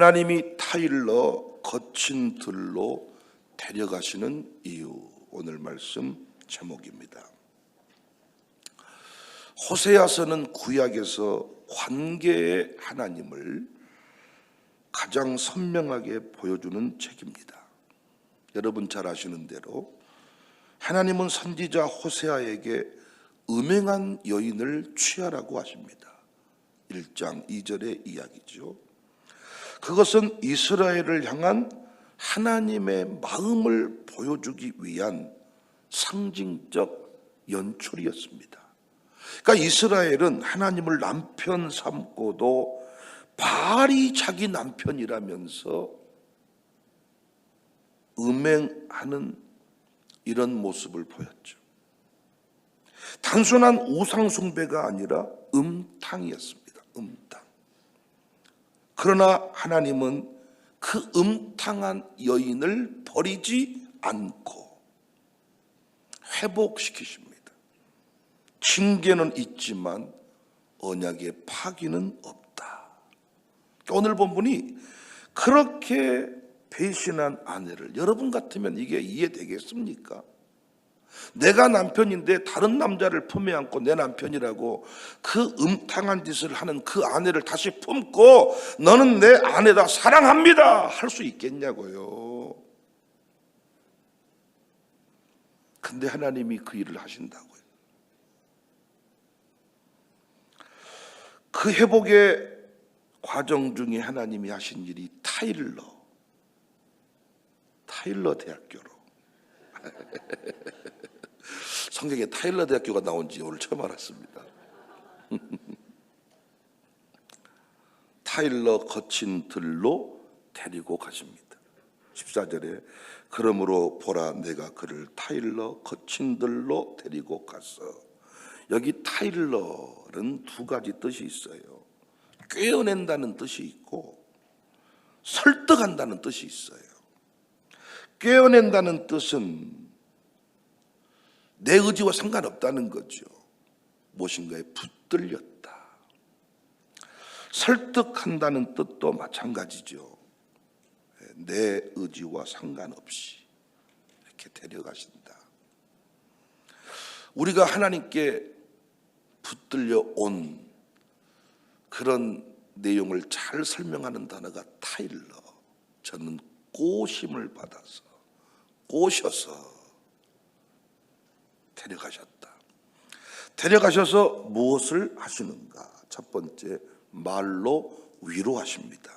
하나님이 타일러 거친 들로 데려가시는 이유 오늘 말씀 제목입니다. 호세아서는 구약에서 관계의 하나님을 가장 선명하게 보여주는 책입니다. 여러분 잘 아시는 대로 하나님은 선지자 호세아에게 음행한 여인을 취하라고 하십니다. 1장 2절의 이야기죠. 그것은 이스라엘을 향한 하나님의 마음을 보여주기 위한 상징적 연출이었습니다. 그러니까 이스라엘은 하나님을 남편 삼고도 바알이 자기 남편이라면서 음행하는 이런 모습을 보였죠. 단순한 우상숭배가 아니라 음탕이었습니다. 음탕. 그러나 하나님은 그 음탕한 여인을 버리지 않고 회복시키십니다. 징계는 있지만 언약의 파기는 없다. 오늘 본문이 그렇게 배신한 아내를 여러분 같으면 이게 이해되겠습니까? 내가 남편인데 다른 남자를 품에 안고 내 남편이라고 그 음탕한 짓을 하는 그 아내를 다시 품고 너는 내 아내다 사랑합니다 할 수 있겠냐고요. 근데 하나님이 그 일을 하신다고요. 그 회복의 과정 중에 하나님이 하신 일이 타일러, 타일러 대학교로. 성경에 타일러 대학교가 나온지 오늘 처음 알았습니다. 타일러 거친 들로 데리고 가십니다. 14절에 그러므로 보라 내가 그를 타일러 거친 들로 데리고 갔어. 여기 타일러는 두 가지 뜻이 있어요. 꿰어낸다는 뜻이 있고 설득한다는 뜻이 있어요. 꿰어낸다는 뜻은 내 의지와 상관없다는 거죠. 무엇인가에 붙들렸다. 설득한다는 뜻도 마찬가지죠. 내 의지와 상관없이 이렇게 데려가신다. 우리가 하나님께 붙들려 온 그런 내용을 잘 설명하는 단어가 타일러. 저는 꼬심을 받아서 꼬셔서 데려가셨다. 데려가셔서 무엇을 하시는가? 첫 번째 말로 위로하십니다.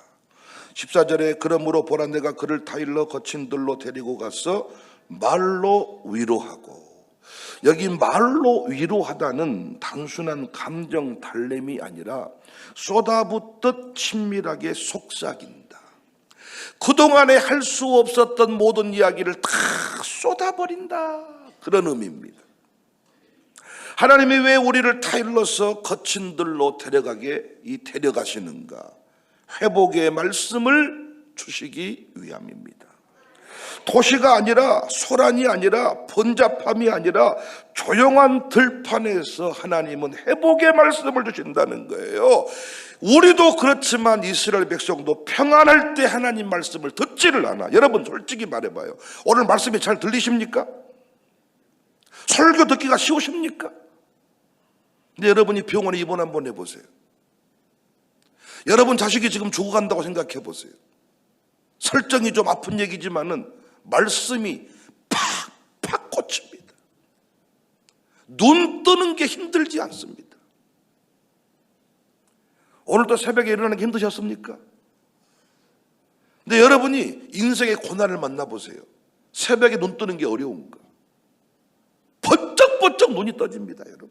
14절에 그러므로 보라 내가 그를 타일러 거친 들로 데리고 가서 말로 위로하고 여기 말로 위로하다는 단순한 감정 달램이 아니라 쏟아붓듯 친밀하게 속삭인다. 그동안에 할 수 없었던 모든 이야기를 다 쏟아버린다. 그런 의미입니다. 하나님이 왜 우리를 타일러서 거친 들로 데려가게 이 데려가시는가? 회복의 말씀을 주시기 위함입니다. 도시가 아니라 소란이 아니라 번잡함이 아니라 조용한 들판에서 하나님은 회복의 말씀을 주신다는 거예요. 우리도 그렇지만 이스라엘 백성도 평안할 때 하나님 말씀을 듣지를 않아. 여러분 솔직히 말해봐요. 오늘 말씀이 잘 들리십니까? 설교 듣기가 쉬우십니까? 근데 여러분이 병원에 입원 한번 해보세요. 여러분 자식이 지금 죽어간다고 생각해 보세요. 설정이 좀 아픈 얘기지만은 말씀이 팍 팍 꽂힙니다. 눈 뜨는 게 힘들지 않습니다. 오늘도 새벽에 일어나는 게 힘드셨습니까? 근데 여러분이 인생의 고난을 만나보세요. 새벽에 눈 뜨는 게 어려운가? 번쩍번쩍 눈이 떠집니다, 여러분.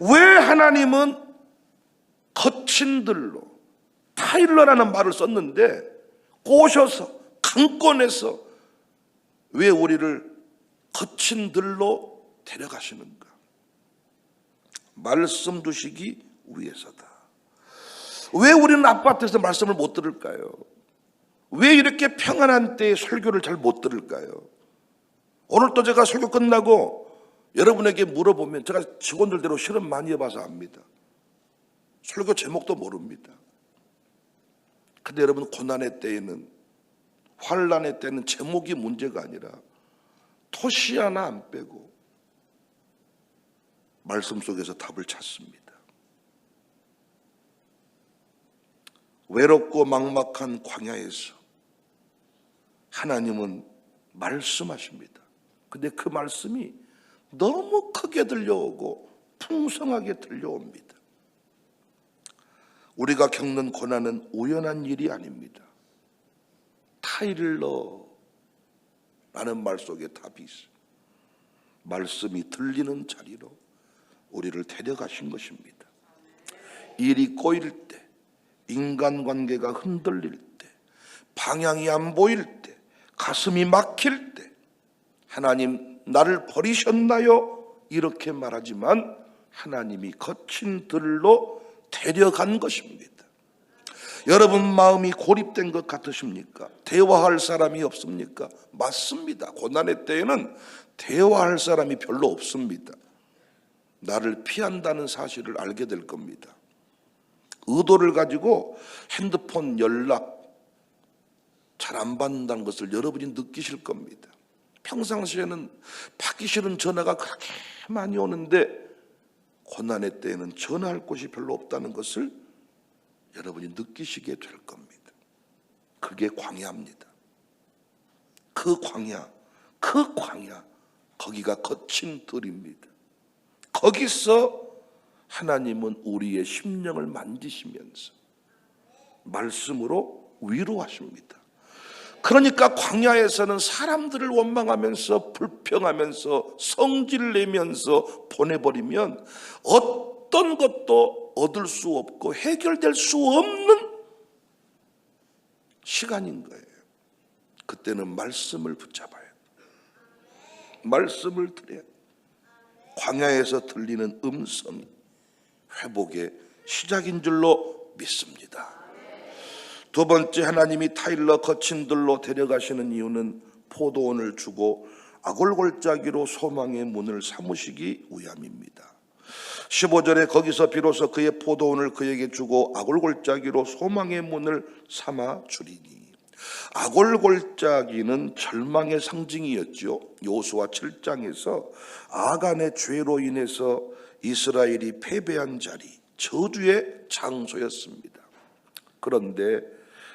왜 하나님은 거친 들로 타일러라는 말을 썼는데 꼬셔서 강권해서 왜 우리를 거친 들로 데려가시는가? 말씀 주시기 위해서다. 왜 우리는 아파트에서 말씀을 못 들을까요? 왜 이렇게 평안한 때에 설교를 잘 못 들을까요? 오늘 또 제가 설교 끝나고 여러분에게 물어보면 제가 직원들대로 실험 많이 해봐서 압니다. 설교 제목도 모릅니다. 근데 여러분 고난의 때에는 환란의 때는 제목이 문제가 아니라 토시 하나 안 빼고 말씀 속에서 답을 찾습니다. 외롭고 막막한 광야에서 하나님은 말씀하십니다. 근데 그 말씀이 너무 크게 들려오고 풍성하게 들려옵니다. 우리가 겪는 고난은 우연한 일이 아닙니다. 타일러 라는 말 속에 답이 있어. 말씀이 들리는 자리로 우리를 데려가신 것입니다. 일이 꼬일 때, 인간관계가 흔들릴 때, 방향이 안 보일 때, 가슴이 막힐 때, 하나님 나를 버리셨나요? 이렇게 말하지만 하나님이 거친 들로 데려간 것입니다. 여러분 마음이 고립된 것 같으십니까? 대화할 사람이 없습니까? 맞습니다. 고난의 때에는 대화할 사람이 별로 없습니다. 나를 피한다는 사실을 알게 될 겁니다. 의도를 가지고 핸드폰 연락 잘 안 받는다는 것을 여러분이 느끼실 겁니다. 평상시에는 받기 싫은 전화가 그렇게 많이 오는데 고난의 때에는 전화할 곳이 별로 없다는 것을 여러분이 느끼시게 될 겁니다. 그게 광야입니다. 그 광야, 그 광야, 거기가 거친 들입니다. 거기서 하나님은 우리의 심령을 만지시면서 말씀으로 위로하십니다. 그러니까 광야에서는 사람들을 원망하면서 불평하면서 성질 내면서 보내버리면 어떤 것도 얻을 수 없고 해결될 수 없는 시간인 거예요. 그때는 말씀을 붙잡아요. 말씀을 드려요. 광야에서 들리는 음성이 회복의 시작인 줄로 믿습니다. 두 번째 하나님이 타일러 거친 들로 데려가시는 이유는 포도원을 주고 아골골짜기로 소망의 문을 삼으시기 위함입니다. 15절에 거기서 비로소 그의 포도원을 그에게 주고 아골골짜기로 소망의 문을 삼아 주리니 아골골짜기는 절망의 상징이었죠. 요수와 7장에서 아간의 죄로 인해서 이스라엘이 패배한 자리, 저주의 장소였습니다. 그런데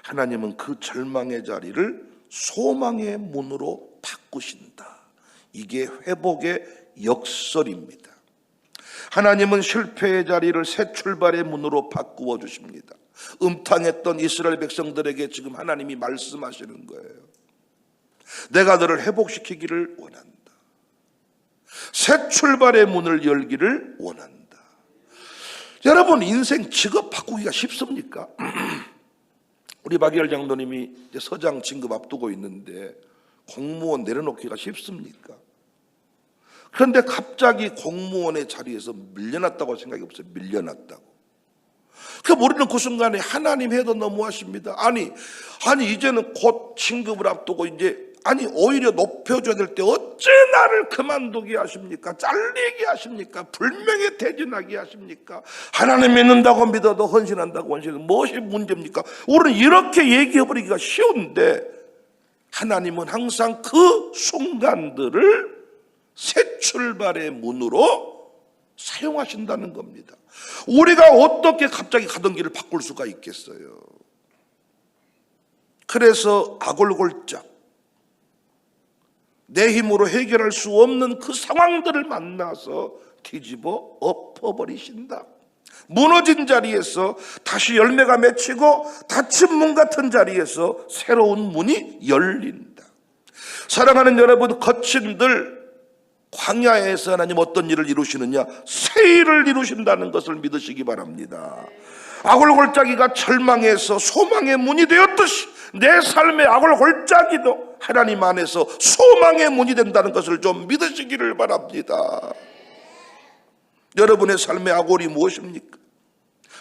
하나님은 그 절망의 자리를 소망의 문으로 바꾸신다. 이게 회복의 역설입니다. 하나님은 실패의 자리를 새 출발의 문으로 바꾸어 주십니다. 음탕했던 이스라엘 백성들에게 지금 하나님이 말씀하시는 거예요. 내가 너를 회복시키기를 원한다. 새 출발의 문을 열기를 원한다. 여러분 인생 직업 바꾸기가 쉽습니까? 우리 박열 장로님이 서장 진급 앞두고 있는데 공무원 내려놓기가 쉽습니까? 그런데 갑자기 공무원의 자리에서 밀려났다고 생각이 없어요. 밀려났다고. 그 모르는 그 순간에 하나님 해도 너무하십니다. 아니, 아니 이제는 곧 진급을 앞두고 이제 아니 오히려 높여줘야 될 때 어째 나를 그만두게 하십니까? 잘리게 하십니까? 불명예 퇴진하게 하십니까? 하나님 믿는다고 믿어도 헌신한다고 헌신은 무엇이 문제입니까? 우리는 이렇게 얘기해버리기가 쉬운데 하나님은 항상 그 순간들을 새 출발의 문으로 사용하신다는 겁니다. 우리가 어떻게 갑자기 가던 길을 바꿀 수가 있겠어요? 그래서 아골골짝 내 힘으로 해결할 수 없는 그 상황들을 만나서 뒤집어 엎어버리신다. 무너진 자리에서 다시 열매가 맺히고 닫힌 문 같은 자리에서 새로운 문이 열린다. 사랑하는 여러분, 거친들 광야에서 하나님 어떤 일을 이루시느냐? 새 일을 이루신다는 것을 믿으시기 바랍니다. 아골골짜기가 절망에서 소망의 문이 되었듯이 내 삶의 아골골짜기도 하나님 안에서 소망의 문이 된다는 것을 좀 믿으시기를 바랍니다. 여러분의 삶의 아골이 무엇입니까?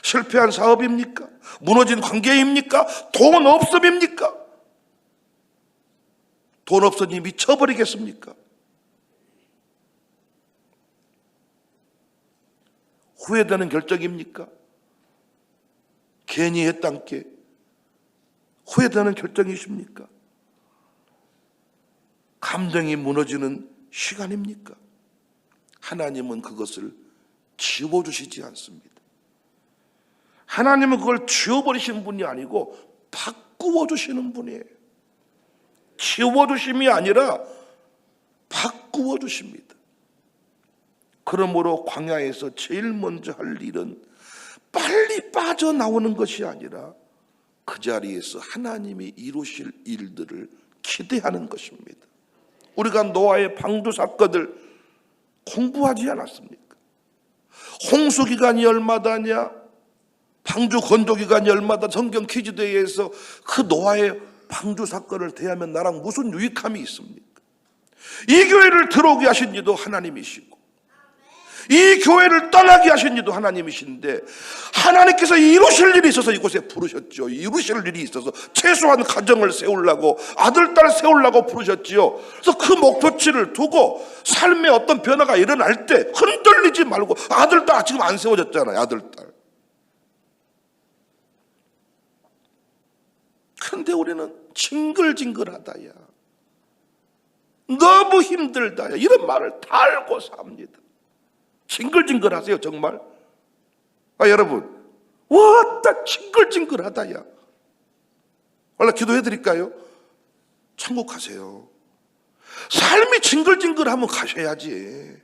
실패한 사업입니까? 무너진 관계입니까? 돈 없음입니까? 돈 없으니 미쳐버리겠습니까? 후회되는 결정입니까? 괜히 했단 게 후회되는 결정이십니까? 감정이 무너지는 시간입니까? 하나님은 그것을 지워주시지 않습니다. 하나님은 그걸 지워버리시는 분이 아니고 바꾸어 주시는 분이에요. 지워주심이 아니라 바꾸어 주십니다. 그러므로 광야에서 제일 먼저 할 일은 빨리 빠져나오는 것이 아니라 그 자리에서 하나님이 이루실 일들을 기대하는 것입니다. 우리가 노아의 방주 사건을 공부하지 않았습니까? 홍수 기간이 얼마다냐? 방주 건조 기간이 얼마다? 성경 퀴즈 대회에서 그 노아의 방주 사건을 대하면 나랑 무슨 유익함이 있습니까? 이 교회를 들어오게 하신 이도 하나님이시고 이 교회를 떠나게 하신 이도 하나님이신데 하나님께서 이루실 일이 있어서 이곳에 부르셨죠. 이루실 일이 있어서 최소한 가정을 세우려고 아들 딸 세우려고 부르셨지요. 그래서 그 목표치를 두고 삶의 어떤 변화가 일어날 때 흔들리지 말고 아들 딸 지금 안 세워졌잖아요. 아들 딸. 그런데 우리는 징글징글하다야. 너무 힘들다야. 이런 말을 달고 삽니다. 징글징글하세요, 정말? 아, 여러분. 왔다, 징글징글하다 야. 원래 기도해 드릴까요? 천국 가세요. 삶이 징글징글하면 가셔야지.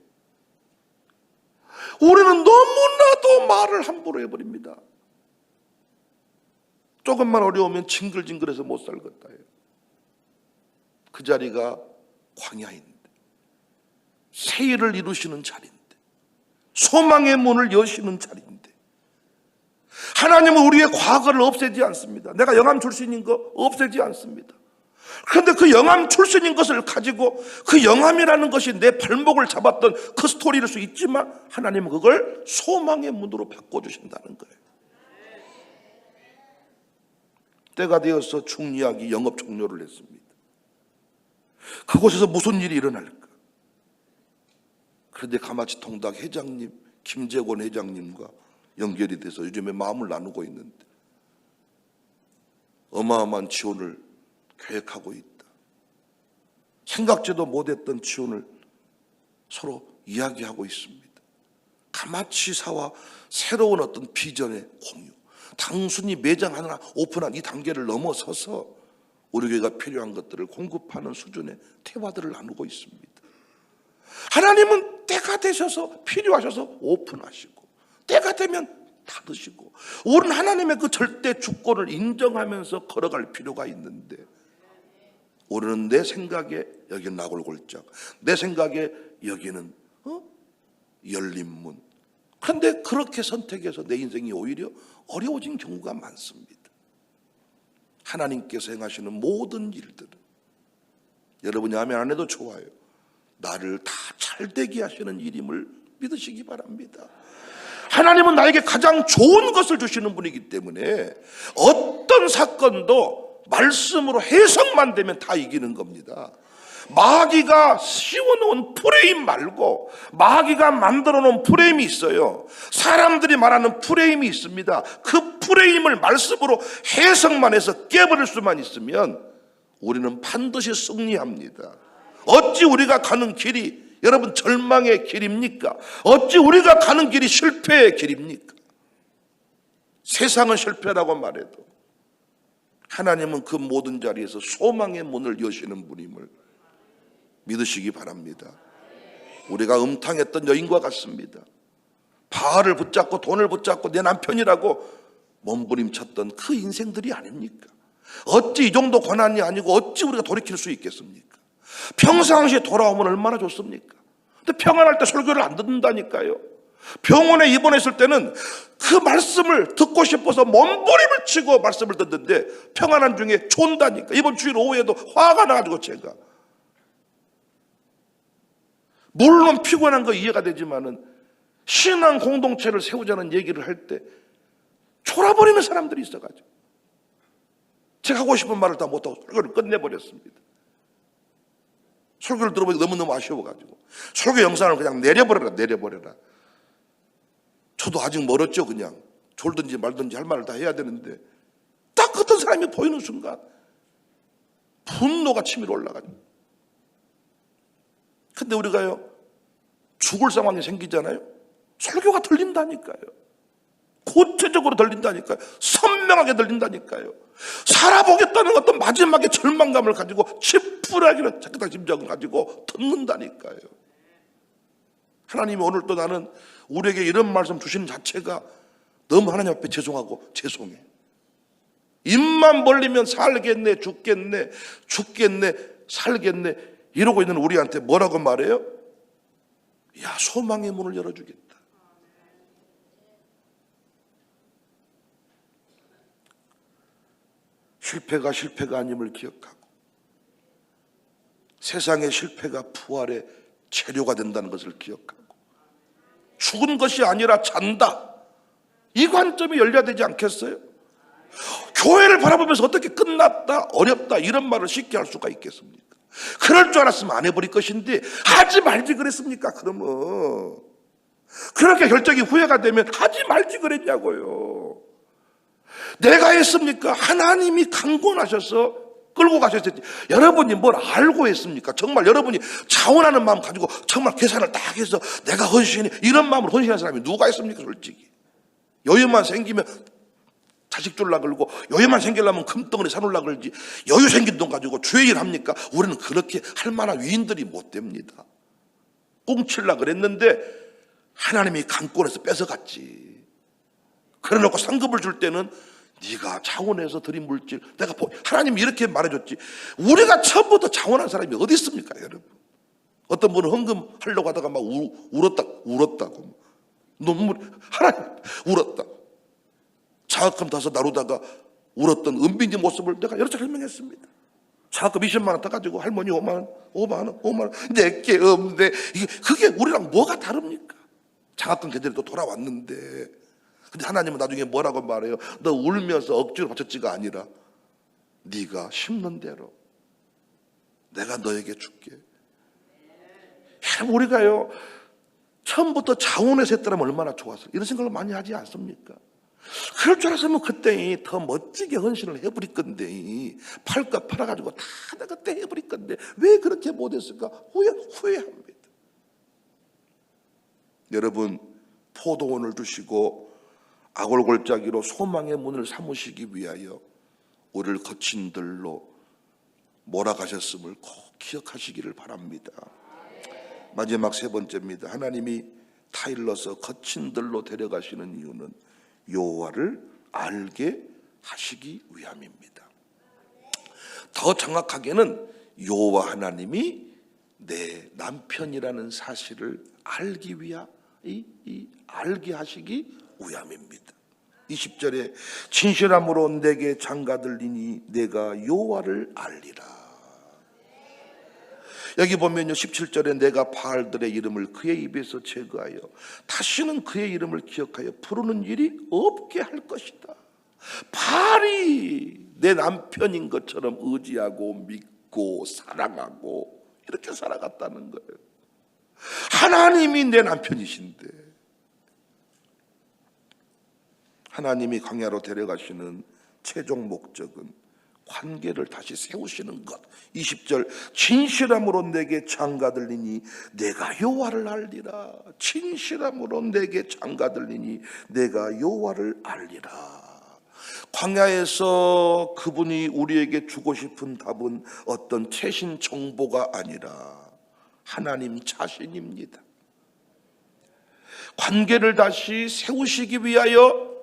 우리는 너무나도 말을 함부로 해버립니다. 조금만 어려우면 징글징글해서 못 살겠다. 그 자리가 광야인데, 세일을 이루시는 자리인데, 소망의 문을 여시는 자리인데, 하나님은 우리의 과거를 없애지 않습니다. 내가 영암 출신인 거 없애지 않습니다. 그런데 그 영암 출신인 것을 가지고 그 영암이라는 것이 내 발목을 잡았던 그 스토리일 수 있지만 하나님은 그걸 소망의 문으로 바꿔주신다는 거예요. 때가 되어서 중리학이 영업 종료를 했습니다. 그곳에서 무슨 일이 일어날까? 그런데 가마치 통닭 회장님, 김재권 회장님과 연결이 돼서 요즘에 마음을 나누고 있는데 어마어마한 지원을 계획하고 있다. 생각지도 못했던 지원을 서로 이야기하고 있습니다. 가마치사와 새로운 어떤 비전의 공유. 단순히 매장 하나 오픈한 이 단계를 넘어서서 우리 교회가 필요한 것들을 공급하는 수준의 대화들을 나누고 있습니다. 하나님은 때가 되셔서 필요하셔서 오픈하시고 때가 되면 닫으시고 우리는 하나님의 그 절대 주권을 인정하면서 걸어갈 필요가 있는데 우리는 내 생각에 여기는 나골골짝 내 생각에 여기는 어? 열린 문 그런데 그렇게 선택해서 내 인생이 오히려 어려워진 경우가 많습니다. 하나님께서 행하시는 모든 일들은 여러분이 하면 안 해도 좋아요. 나를 다 잘되게 하시는 일임을 믿으시기 바랍니다. 하나님은 나에게 가장 좋은 것을 주시는 분이기 때문에 어떤 사건도 말씀으로 해석만 되면 다 이기는 겁니다. 마귀가 씌워놓은 프레임 말고 마귀가 만들어 놓은 프레임이 있어요. 사람들이 말하는 프레임이 있습니다. 그 프레임을 말씀으로 해석만 해서 깨버릴 수만 있으면 우리는 반드시 승리합니다. 어찌 우리가 가는 길이 여러분 절망의 길입니까? 어찌 우리가 가는 길이 실패의 길입니까? 세상은 실패라고 말해도 하나님은 그 모든 자리에서 소망의 문을 여시는 분임을 믿으시기 바랍니다. 우리가 음탕했던 여인과 같습니다. 바알을 붙잡고 돈을 붙잡고 내 남편이라고 몸부림쳤던 그 인생들이 아닙니까? 어찌 이 정도 고난이 아니고 어찌 우리가 돌이킬 수 있겠습니까? 평상시에 돌아오면 얼마나 좋습니까? 근데 평안할 때 설교를 안 듣는다니까요. 병원에 입원했을 때는 그 말씀을 듣고 싶어서 몸부림을 치고 말씀을 듣는데 평안한 중에 존다니까. 이번 주일 오후에도 화가 나가지고 제가 물론 피곤한 거 이해가 되지만은 신앙 공동체를 세우자는 얘기를 할 때 졸아버리는 사람들이 있어가지고 제가 하고 싶은 말을 다 못하고 설교를 끝내버렸습니다. 설교를 들어보니 너무너무 아쉬워가지고 설교 영상을 그냥 내려버려라 내려버려라 저도 아직 멀었죠 그냥 졸든지 말든지 할 말을 다 해야 되는데 딱 어떤 사람이 보이는 순간 분노가 치밀어 올라가죠. 근데 우리가요, 죽을 상황이 생기잖아요. 설교가 들린다니까요. 구체적으로 들린다니까요. 선명하게 들린다니까요. 살아보겠다는 어떤 마지막에 절망감을 가지고 지푸라기는 착각한 심정을 가지고 듣는다니까요. 하나님이 오늘 또 나는 우리에게 이런 말씀 주시는 자체가 너무 하나님 앞에 죄송하고 죄송해. 입만 벌리면 살겠네, 죽겠네, 죽겠네, 살겠네 이러고 있는 우리한테 뭐라고 말해요? 야, 소망의 문을 열어주겠다. 실패가 실패가 아님을 기억하고 세상의 실패가 부활의 재료가 된다는 것을 기억하고 죽은 것이 아니라 잔다. 이 관점이 열려야 되지 않겠어요? 교회를 바라보면서 어떻게 끝났다, 어렵다 이런 말을 쉽게 할 수가 있겠습니까? 그럴 줄 알았으면 안 해버릴 것인데 하지 말지 그랬습니까? 그러면 그렇게 결정이 후회가 되면 하지 말지 그랬냐고요. 내가 했습니까? 하나님이 강권하셔서 끌고 가셨지. 여러분이 뭘 알고 했습니까? 정말 여러분이 자원하는 마음 가지고 정말 계산을 딱 해서 내가 헌신해 이런 마음으로 헌신한 사람이 누가 있습니까? 솔직히 여유만 생기면 자식 줄라 그러고 여유만 생기려면 금덩어리 사놓으려 그러지 여유 생긴 돈 가지고 주의 일 합니까? 우리는 그렇게 할 만한 위인들이 못 됩니다. 꽁칠라 그랬는데 하나님이 강권해서 뺏어갔지. 그래놓고 상급을 줄 때는 네가 자원해서 드린 물질 내가 보- 하나님이 이렇게 말해줬지. 우리가 처음부터 자원한 사람이 어디 있습니까 여러분? 어떤 분은 헌금 하려고 하다가 막 울, 울었다 울었다고. 눈물 하나님 울었다. 장학금 타서 나누다가 울었던 은빈지 모습을 내가 여러 차례 설명했습니다. 장학금 20만 원 타가지고 할머니 5만 원 5만 원 5만 원. 내게 없네. 이게 그게 우리랑 뭐가 다릅니까? 장학금 계절에 또 돌아왔는데 근데 하나님은 나중에 뭐라고 말해요? 너 울면서 억지로 바쳤지가 아니라 네가 심는 대로 내가 너에게 줄게. 우리가요 처음부터 자원해서 했더라면 얼마나 좋았어. 이런 생각을 많이 하지 않습니까? 그럴 줄 알았으면 그때 더 멋지게 헌신을 해버릴 건데 팔까 팔아가지고 다 그때 해버릴 건데 왜 그렇게 못했을까 후회 후회합니다. 여러분 포도원을 두시고 아골골짜기로 소망의 문을 삼으시기 위하여 우리를 거친 들로 몰아가셨음을 꼭 기억하시기를 바랍니다. 마지막 세 번째입니다. 하나님이 타일러서 거친 들로 데려가시는 이유는 여호와를 알게 하시기 위함입니다. 더 정확하게는 여호와 하나님이 내 남편이라는 사실을 알기 위하 이, 이 알게 하시기 위함입니다. 20절에 진실함으로 내게 장가들리니 내가 여호와를 알리라. 여기 보면요 17절에 내가 바알들의 이름을 그의 입에서 제거하여 다시는 그의 이름을 기억하여 부르는 일이 없게 할 것이다. 바알이 내 남편인 것처럼 의지하고 믿고 사랑하고 이렇게 살아갔다는 거예요. 하나님이 내 남편이신데 하나님이 광야로 데려가시는 최종 목적은 관계를 다시 세우시는 것. 20절 진실함으로 내게 장가들리니 내가 여호와를 알리라. 진실함으로 내게 장가들리니 내가 여호와를 알리라. 광야에서 그분이 우리에게 주고 싶은 답은 어떤 최신 정보가 아니라 하나님 자신입니다. 관계를 다시 세우시기 위하여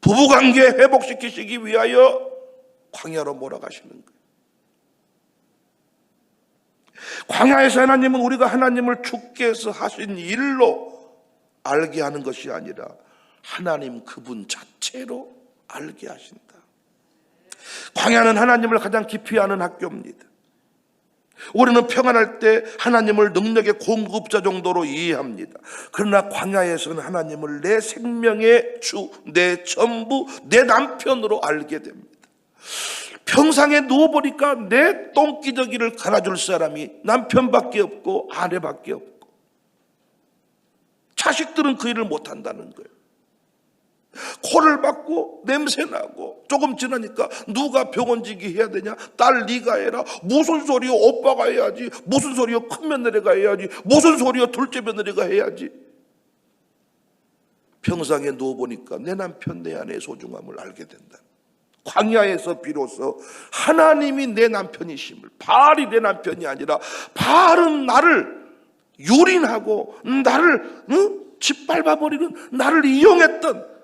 부부관계 회복시키시기 위하여 광야로 몰아가시는 거예요. 광야에서 하나님은 우리가 하나님을 해서 하신 일로 알게 하는 것이 아니라 하나님 그분 자체로 알게 하신다. 광야는 하나님을 가장 깊이 아는 학교입니다. 우리는 평안할 때 하나님을 능력의 공급자 정도로 이해합니다. 그러나 광야에서는 하나님을 내 생명의 주, 내 전부, 내 남편으로 알게 됩니다. 평상에 누워보니까 내 똥기저귀를 갈아줄 사람이 남편밖에 없고 아내밖에 없고 자식들은 그 일을 못한다는 거예요. 코를 막 고 차갑고 냄새 나고 조금 지나니까 누가 병원지기 해야 되냐? 딸 네가 해라. 무슨 소리요? 오빠가 해야지. 무슨 소리요? 큰 며느리가 해야지. 무슨 소리요? 둘째 며느리가 해야지. 평상에 누워 보니까 내 남편 내 아내의 소중함을 알게 된다. 광야에서 비로소 하나님이 내 남편이심을 바알이 내 남편이 아니라 바알은 나를 유린하고 나를 응? 짓밟아 버리는 나를 이용했던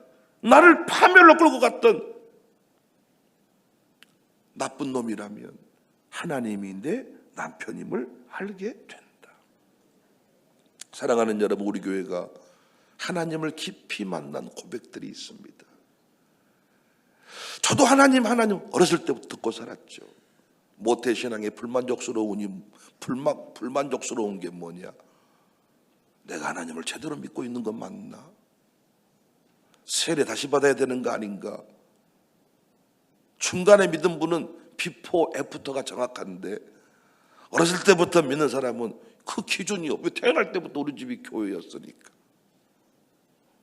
나를 파멸로 끌고 갔던 나쁜 놈이라면 하나님이 내 남편임을 알게 된다. 사랑하는 여러분, 우리 교회가 하나님을 깊이 만난 고백들이 있습니다. 저도 하나님, 하나님 어렸을 때부터 듣고 살았죠. 모태 신앙에 불만족스러우니 불만 불만족스러운 게 뭐냐? 내가 하나님을 제대로 믿고 있는 건 맞나? 세례 다시 받아야 되는 거 아닌가? 중간에 믿은 분은 비포 애프터가 정확한데 어렸을 때부터 믿는 사람은 그 기준이 없. 왜 태어날 때부터 우리 집이 교회였으니까.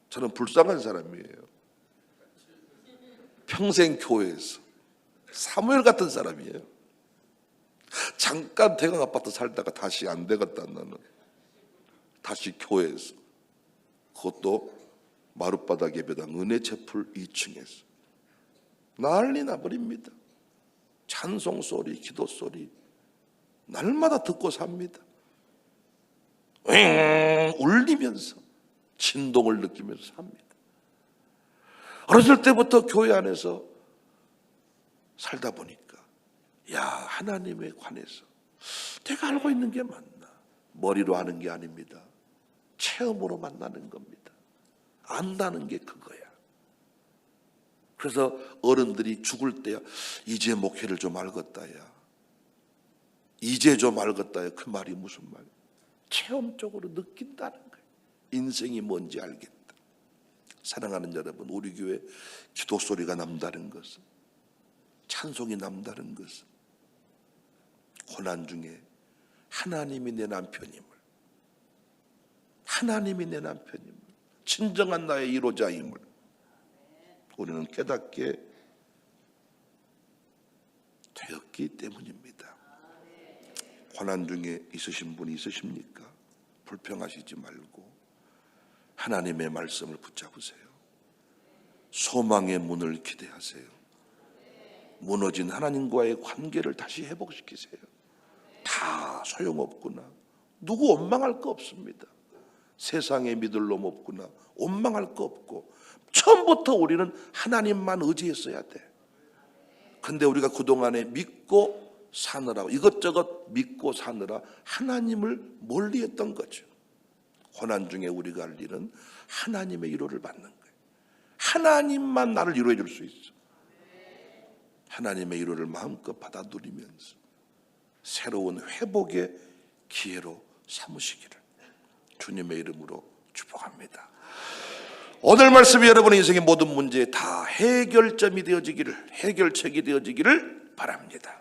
저는 불쌍한 사람이에요. 평생 교회에서 사무엘 같은 사람이에요. 잠깐 대강 아파트 살다가 다시 안 되겠다 나는. 다시 교회에서 그것도 마룻바닥 예배당 은혜 채풀 2층에서 난리 나버립니다. 찬송 소리, 기도 소리 날마다 듣고 삽니다. 응, 울리면서 진동을 느끼면서 삽니다. 어렸을 때부터 교회 안에서 살다 보니까 야 하나님에 관해서 내가 알고 있는 게 맞나 머리로 아는 게 아닙니다. 체험으로 만나는 겁니다. 안다는 게 그거야. 그래서 어른들이 죽을 때야 이제 목회를 좀 알겠다야. 이제 좀 알겠다야. 그 말이 무슨 말? 체험적으로 느낀다는 거예요. 인생이 뭔지 알겠다. 사랑하는 여러분, 우리 교회 기도 소리가 남다른 것은 찬송이 남다른 것은 고난 중에 하나님이 내 남편임을 하나님이 내 남편임을 진정한 나의 이로자임을 우리는 깨닫게 되었기 때문입니다. 고난 중에 있으신 분이 있으십니까? 불평하시지 말고 하나님의 말씀을 붙잡으세요. 소망의 문을 기대하세요. 무너진 하나님과의 관계를 다시 회복시키세요. 다 소용없구나. 누구 원망할 거 없습니다. 세상에 믿을 놈 없구나. 원망할 거 없고 처음부터 우리는 하나님만 의지했어야 돼. 근데 우리가 그동안에 믿고 사느라 이것저것 믿고 사느라 하나님을 멀리했던 거죠. 고난 중에 우리가 할 일은 하나님의 위로를 받는 거예요. 하나님만 나를 위로해 줄 수 있어. 하나님의 위로를 마음껏 받아 누리면서 새로운 회복의 기회로 삼으시기를 주님의 이름으로 축복합니다. 오늘 말씀이 여러분의 인생의 모든 문제에 다 해결점이 되어지기를 해결책이 되어지기를 바랍니다.